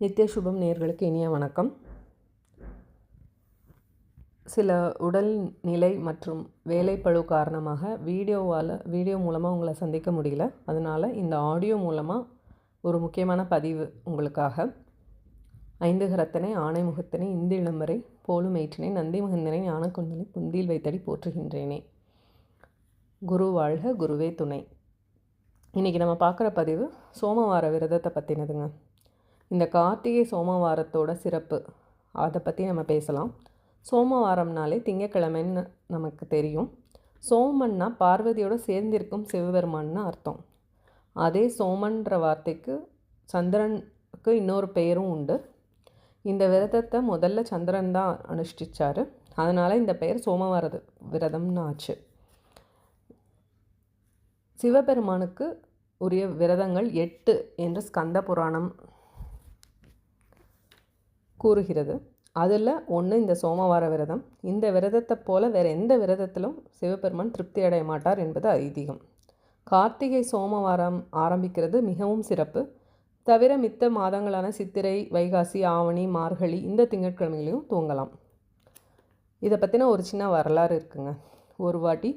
நித்திய சுபம் நேர்களுக்கு இனிய வணக்கம். சில உடல் நிலை மற்றும் வேலைப்பளு காரணமாக வீடியோவால் வீடியோ மூலமாக உங்களை சந்திக்க முடியல. அதனால் இந்த ஆடியோ மூலமாக ஒரு முக்கியமான பதிவு உங்களுக்காக. ஐந்து கரத்தனை ஆணை முகத்தினை இந்து இளம்பரை போலுமேற்றினை நந்தி மகந்தனை ஞானக்குந்தனை புந்தியில் வைத்தடி போற்றுகின்றேனே. குரு வாழ்க குருவே துணை. இன்றைக்கி நம்ம பார்க்குற பதிவு சோமவார விரதத்தை பற்றினதுங்க இந்த கார்த்திகை சோமவாரத்தோட சிறப்பு. அதை பற்றி நம்ம பேசலாம். சோமவாரம்னாலே திங்கக்கிழமைன்னு நமக்கு தெரியும். சோமன்னா பார்வதியோட சேர்ந்திருக்கும் சிவபெருமான்னு அர்த்தம். அதே சோமன்ற வார்த்தைக்கு சந்திரனுக்கு இன்னொரு பெயரும் உண்டு. இந்த விரதத்தை முதல்ல சந்திரன் தான் அனுஷ்டித்தார் அதனால் இந்த பெயர் சோமவார விரதம்னு ஆச்சு. சிவபெருமானுக்கு உரிய விரதங்கள் எட்டு என்று ஸ்கந்த புராணம் கூறுகிறது. அதில் ஒன்று இந்த சோமவார விரதம். இந்த விரதத்தை போல வேறு எந்த விரதத்திலும் சிவபெருமான் திருப்தி அடைய மாட்டார் என்பது ஐதீகம். கார்த்திகை சோமவாரம் ஆரம்பிக்கிறது மிகவும் சிறப்பு. தவிர மித்த மாதங்களான சித்திரை வைகாசி ஆவணி மார்கழி இந்த திங்கட்கிழமைகளையும் தூங்கலாம். இதை பற்றின ஒரு சின்ன வரலாறு இருக்குங்க. ஒரு வாட்டி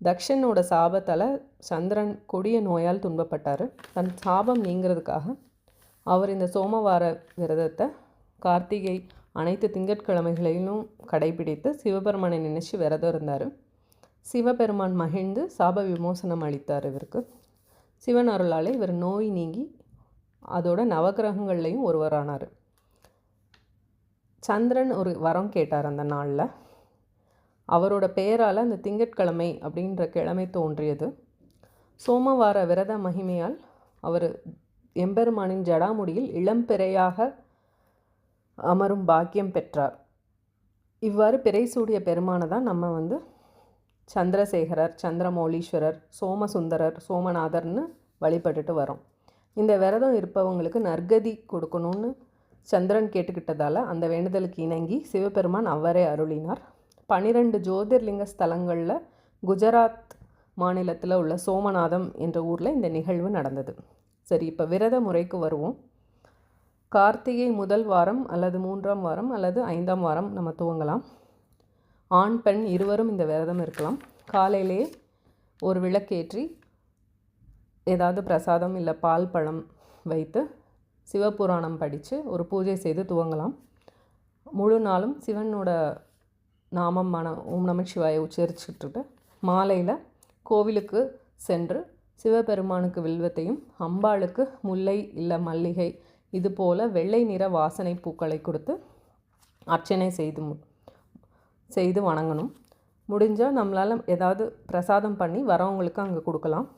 தக்ஷனோட சாபத்தால் சந்திரன் கொடிய நோயால் துன்பப்பட்டார். தன் சாபம் நீங்கிறதுக்காக அவர் இந்த சோமவார விரதத்தை கார்த்திகை அனைத்து திங்கட்கிழமைகளிலும் கடைபிடித்து சிவபெருமானை நினைச்சு விரதம் இருந்தார் சிவபெருமான் மகிழ்ந்து சாப விமோசனம் அளித்தார் இவருக்கு. சிவன் அருளால் இவர் நோய் நீங்கி அதோட நவகிரகங்கள்லையும் ஒருவரானார். சந்திரன் ஒரு வரம் கேட்டார் அந்த நாளில். அவரோட பெயரால் அந்த திங்கட்கிழமை அப்படின்ற கிழமை தோன்றியது. சோமவார விரத மகிமையால் அவர் எம்பெருமானின் ஜடாமுடியில் இளம்பிறையாக அமரும் பாக்கியம் பெற்றார். இவ்வாறு பிறை சூடிய பெருமானை தான் நம்ம வந்து சந்திரசேகரர் சந்திரமௌலீஸ்வரர் சோமசுந்தரர் சோமநாதர்னு வழிபட்டுட்டு வரோம். இந்த விரதம் இருப்பவங்களுக்கு நற்கதி கொடுக்கணும்னு சந்திரன் கேட்டுக்கிட்டதால் அந்த வேண்டுதலுக்கு இணங்கி சிவபெருமான் அவரே அருளினார். பனிரெண்டு ஜோதிர்லிங்க ஸ்தலங்களில் குஜராத் மாநிலத்தில் உள்ள சோமநாதம் என்ற ஊரில் இந்த நிகழ்வு நடந்தது. சரி இப்போ விரத முறைக்கு வருவோம். கார்த்திகை முதல் வாரம் அல்லது மூன்றாம் வாரம் அல்லது ஐந்தாம் வாரம் நம்ம துவங்கலாம். ஆண் பெண் இருவரும் இந்த விரதம் இருக்கலாம். காலையிலே ஒரு விளக்கேற்றி ஏதாவது பிரசாதம் இல்லை பால் பழம் வைத்து சிவபுராணம் படித்து ஒரு பூஜை செய்து துவங்கலாம். முழு நாளும் சிவனோட நாமம் மன ஓம் நம சிவாயை உச்சரிச்சுட்டு மாலையில் கோவிலுக்கு சென்று சிவபெருமானுக்கு வில்வத்தையும் அம்பாளுக்கு முல்லை இல்லை மல்லிகை இது போல் வெள்ளை நிற வாசனை பூக்களை கொடுத்து அர்ச்சனை செய்து செய்து வணங்கணும். முடிஞ்சால் நம்மளால் ஏதாவது பிரசாதம் பண்ணி வரவங்களுக்கு அங்கே கொடுக்கலாம்.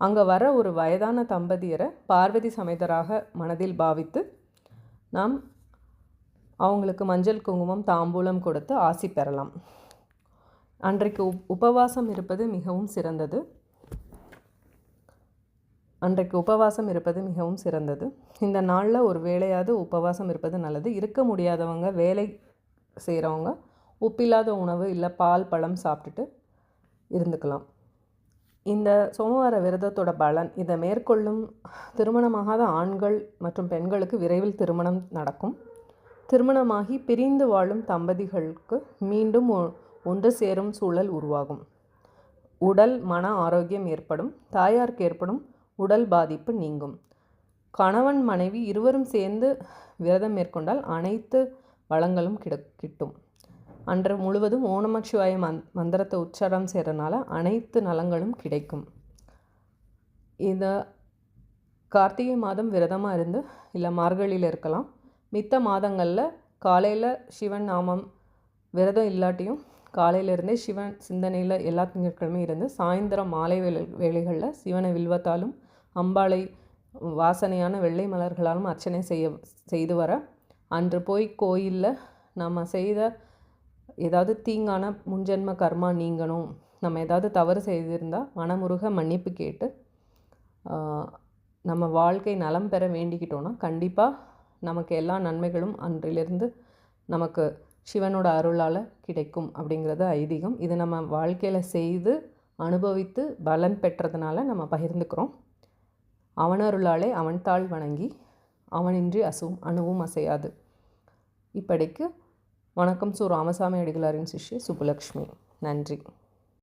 அங்கே வர ஒரு வயதான தம்பதியரை பார்வதி சமேதராக மனதில் பாவித்து நாம் அவங்களுக்கு மஞ்சள் குங்குமம் தாம்பூலம் கொடுத்து ஆசி பெறலாம். அன்றைக்கு உப் உபவாசம் இருப்பது மிகவும் சிறந்தது. அன்றைக்கு உபவாசம் இருப்பது மிகவும் சிறந்தது. இந்த நாளில் ஒரு வேலையாவது உபவாசம் இருப்பது நல்லது. இருக்க முடியாதவங்க வேலை செய்கிறவங்க உப்பில்லாத உணவு இல்லை பால் பழம் சாப்பிட்டுட்டு இருந்துக்கலாம். இந்த சோமவார விரதத்தோட பலன் இதை மேற்கொள்ளும் திருமணமாகாத ஆண்கள் மற்றும் பெண்களுக்கு விரைவில் திருமணம் நடக்கும். திருமணமாகி பிரிந்து வாழும் தம்பதிகளுக்கு மீண்டும் ஒன்று சேரும் சூழல் உருவாகும். உடல் மன ஆரோக்கியம் ஏற்படும். தாயாருக்கு ஏற்படும் உடல் பாதிப்பு நீங்கும். கணவன் மனைவி இருவரும் சேர்ந்து விரதம் மேற்கொண்டால் அனைத்து வளங்களும் கிட கிட்டும். அன்று முழுவதும் ஓணமக்ஷிவாய மந் மந்திரத்தை உச்சாரம் செய்கிறனால அனைத்து நலங்களும் கிடைக்கும். இதை கார்த்திகை மாதம் விரதமாக இருந்து இல்லை மார்கழியில் இருக்கலாம். மித்த மாதங்களில் காலையில் சிவன் நாமம் விரதம் இல்லாட்டியும் காலையிலிருந்தே சிவன் சிந்தனையில் எல்லா திங்கட்கிழமையும் இருந்து சாயந்தரம் மாலை வேலை வேலைகளில் சிவனை வில்வத்தாலும் அம்பாளை வாசனையான வெள்ளை மலர்களாலும் அர்ச்சனை செய்ய செய்து வர அன்று போய் கோயிலில் நம்ம செய்த ஏதாவது தீங்கான முன்ஜென்ம கர்மா நீங்கணும். நம்ம ஏதாவது தவறு செய்திருந்தால் மனமுருக மன்னிப்பு கேட்டு நம்ம வாழ்க்கை நலம் பெற வேண்டிக்கிட்டோன்னா கண்டிப்பாக நமக்கு எல்லா நன்மைகளும் அன்றிலிருந்து நமக்கு சிவனோட அருளால் கிடைக்கும் அப்படிங்கிறது ஐதீகம். இது நம்ம வாழ்க்கையில் செய்து அனுபவித்து பலன் பெற்றதுனால நம்ம பகிர்ந்துக்கிறோம். அவனருளாலே அவன் தாள் வணங்கி அவனின்றி அசுவும் அணுவும் அசையாது. இப்படிக்கு வணக்கம் சு ராமசாமி அடிகளாரின் சிஷ்ய சுப்புலக்ஷ்மி. நன்றி.